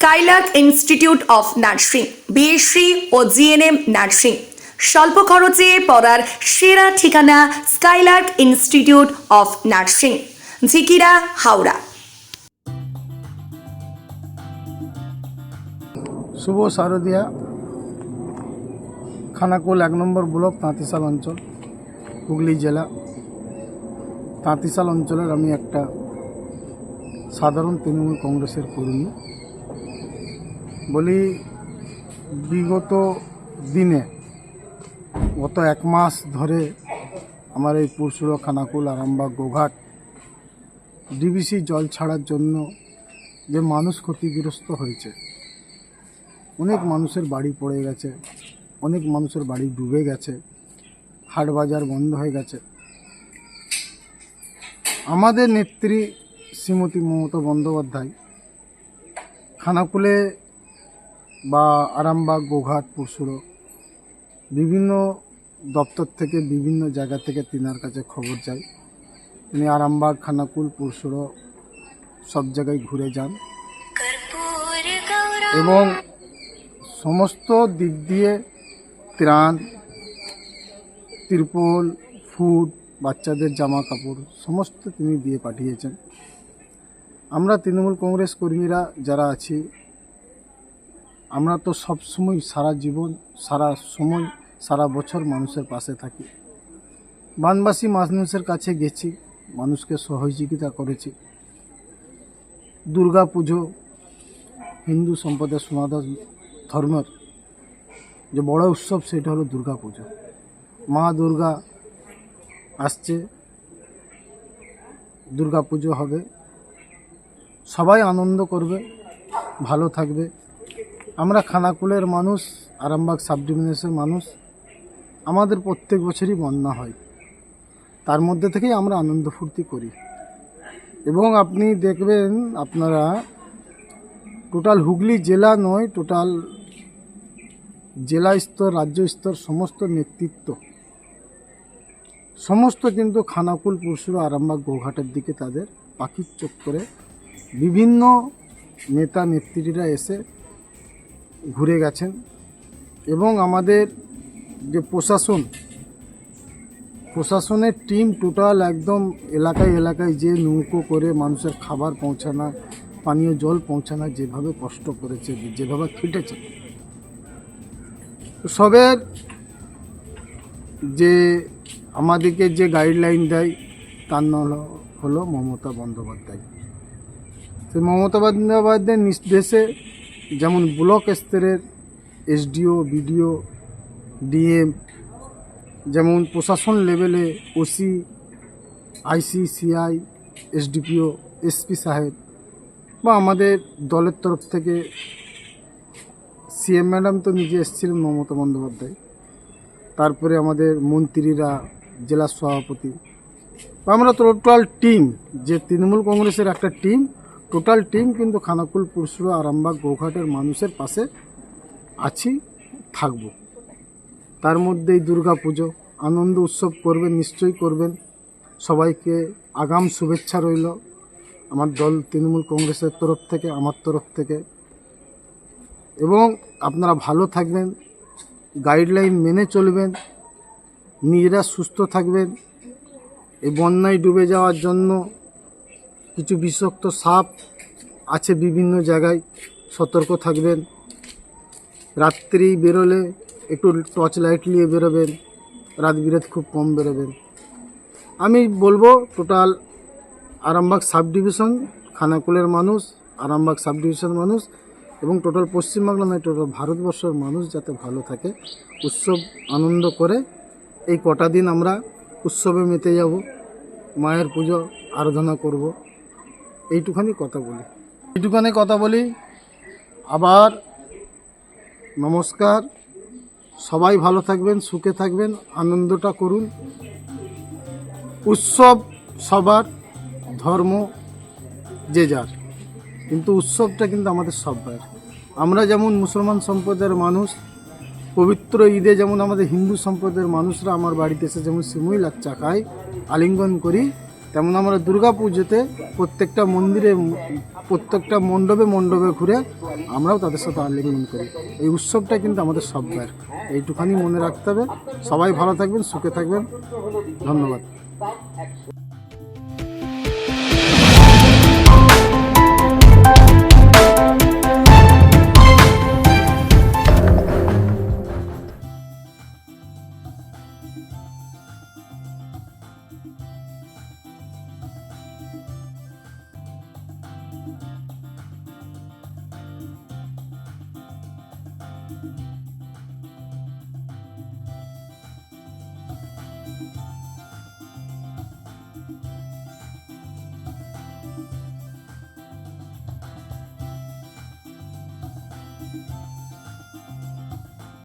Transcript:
Skylark Institute of Nursing BSc O GNM nursing স্বল্প খরচে পড়ার সেরা ঠিকানা Skylark Institute of Nursing Jhikira, Howrah. শুভ শারদিয়া, খানাকুল এক নম্বর ব্লক, তাঁতিশাল অঞ্চল, হুগলি জেলা। তাঁতিশাল অঞ্চলের আমি একটা সাধারণ তৃণমূল কংগ্রেসের কর্মী। বলি, বিগত দিনে, গত এক মাস ধরে আমার এই পুরসুর খানাকুল, আরামবাগ, গোঘাট, ডিবিসি জল ছাড়ার জন্য যে মানুষ ক্ষতিগ্রস্ত হয়েছে, অনেক মানুষের বাড়ি পড়ে গেছে, অনেক মানুষের বাড়ি ডুবে গেছে, হাট বাজার বন্ধ হয়ে গেছে। আমাদের নেত্রী শ্রীমতী মমতা বন্দ্যোপাধ্যায় খানাকুলে বা আরামবাগ গোঘাট পুরসুরো বিভিন্ন দপ্তর থেকে বিভিন্ন জায়গা থেকে তিনার কাছে খবর যায় তিনি আরামবাগ খানাকুল পুরসুরো সব জায়গায় ঘুরে যান। এবং সমস্ত দিক দিয়ে ত্রাণ তিরপল ফুড বাচ্চাদের জামা কাপড় সমস্ত তিনি দিয়ে পাঠিয়েছেন। আমরা তৃণমূল কংগ্রেস কর্মীরা যারা আছি আমরা তো সব সময় সারা জীবন, সারা সময়, সারা বছর মানুষের পাশে থাকি। বানবাসী মানুষের কাছে গেছি, মানুষকে সহযোগিতা করেছি। দুর্গা পুজো হিন্দু সম্প্রদায় সনাতন ধর্মের যে বড় উৎসব, সেটা হলো দুর্গা পুজো। মা দুর্গা আসছে, দুর্গা পুজো হবে। সবাই আনন্দ করবে, ভালো থাকবে। আমরা খানাকুলের মানুষ, আরামবাগ সাব ডিভিশনের মানুষ, আমাদের প্রত্যেক বছরই বন্যা হয়। তার মধ্যে থেকেই আমরা আনন্দ ফুর্তি করি। এবং আপনি দেখবেন আপনারা, টোটাল হুগলি জেলা নয়, টোটাল জেলা স্তর, রাজ্য স্তর সমস্ত নেতৃত্ব। সমস্ত কিন্তু খানাকুল পুরসুর আরামবাগ, গৌঘাটের দিকে তাদের পাখির চোখ করে বিভিন্ন নেতা নেত্রীরা এসে ঘুরে গেছেন এবং আমাদের যে প্রশাসন, প্রশাসনের টিম টোটাল একদম এলাকায় এলাকায় যে নৌকো করে মানুষের খাবার পৌঁছানো, পানীয় জল পৌঁছানো যেভাবে কষ্ট করেছে, যেভাবে খেটেছে। সবের যে আমাদেরকে যে গাইডলাইন দেয়, তার নাম হলো- মমতা বন্দ্যোপাধ্যায়। সেই মমতা বন্দ্যোপাধ্যায়ের নির্দেশে যেমন ব্লক স্তরের এসডিও, বিডিও, ডিএম, যেমন প্রশাসন লেভেলে ওসি আইসিসিআই এসডিপিও, এসপি সাহেব বা আমাদের দলের তরফ থেকে সিএম ম্যাডাম তো নিজে এসেছিলেন, মমতা বন্দ্যোপাধ্যায়। তারপরে আমাদের মন্ত্রীরা, জেলা সভাপতি বা আমরা টোটাল টিম, যে তৃণমূল কংগ্রেসের একটা টিম টোটাল টিম কিন্তু খানাকুল, পুরসুরা, আরামবাগ, গৌঘাটের মানুষের পাশে আছি, থাকব। তার মধ্যেই দুর্গা পুজো আনন্দ উৎসব করবেন, নিশ্চয়ই করবেন। সবাইকে আগাম শুভেচ্ছা রইল। আমার দল তৃণমূল কংগ্রেসের তরফ থেকে, আমার তরফ থেকে। এবং আপনারা ভালো থাকবেন, গাইডলাইন মেনে চলবেন, নিজেরা সুস্থ থাকবেন। এই বন্যায় ডুবে যাওয়ার জন্য কিছু বিষাক্ত সাপ আছে বিভিন্ন জায়গায়, সতর্ক থাকবেন। রাত্রি বেরোলে একটু টর্চ লাইট নিয়ে বেরোবেন, রাত বিরাত খুব কম বেরোবেন। আমি বলব টোটাল আরামবাগ সাব ডিভিশন খানাকুলের মানুষ, আরামবাগ সাব ডিভিশন মানুষ এবং টোটাল পশ্চিমবাংলা নয় টোটাল ভারতবর্ষের মানুষ যাতে ভালো থাকে, উৎসব আনন্দ করে এই কটা দিন আমরা উৎসবে মেতে যাব, মায়ের পুজো, আরাধনা করব। এইটুখানি কথা বলি। এইটুখানি কথা বলি, আবার নমস্কার। সবাই ভালো থাকবেন, সুখে থাকবেন, আনন্দটা করুন। উৎসব সবার, ধর্ম যে যার। কিন্তু উৎসবটা কিন্তু আমাদের সবার আমরা যেমন মুসলমান সম্প্রদায়ের মানুষ, পবিত্র ঈদে যেমন আমাদের হিন্দু সম্প্রদায়ের মানুষরা আমার বাড়িতে এসে যেমন সিমুই লাচ্চা খায়, আলিঙ্গন করি তেমন আমরা দুর্গা পুজোতে প্রত্যেকটা মন্দিরে প্রত্যেকটা মণ্ডপে মণ্ডপে ঘুরে আমরাও তাদের সাথে আলিঙ্গন করি। এই উৎসবটা কিন্তু আমাদের সবার এইটুখানি মনে রাখতে হবে। সবাই ভালো থাকবেন, সুখে থাকবেন। ধন্যবাদ। you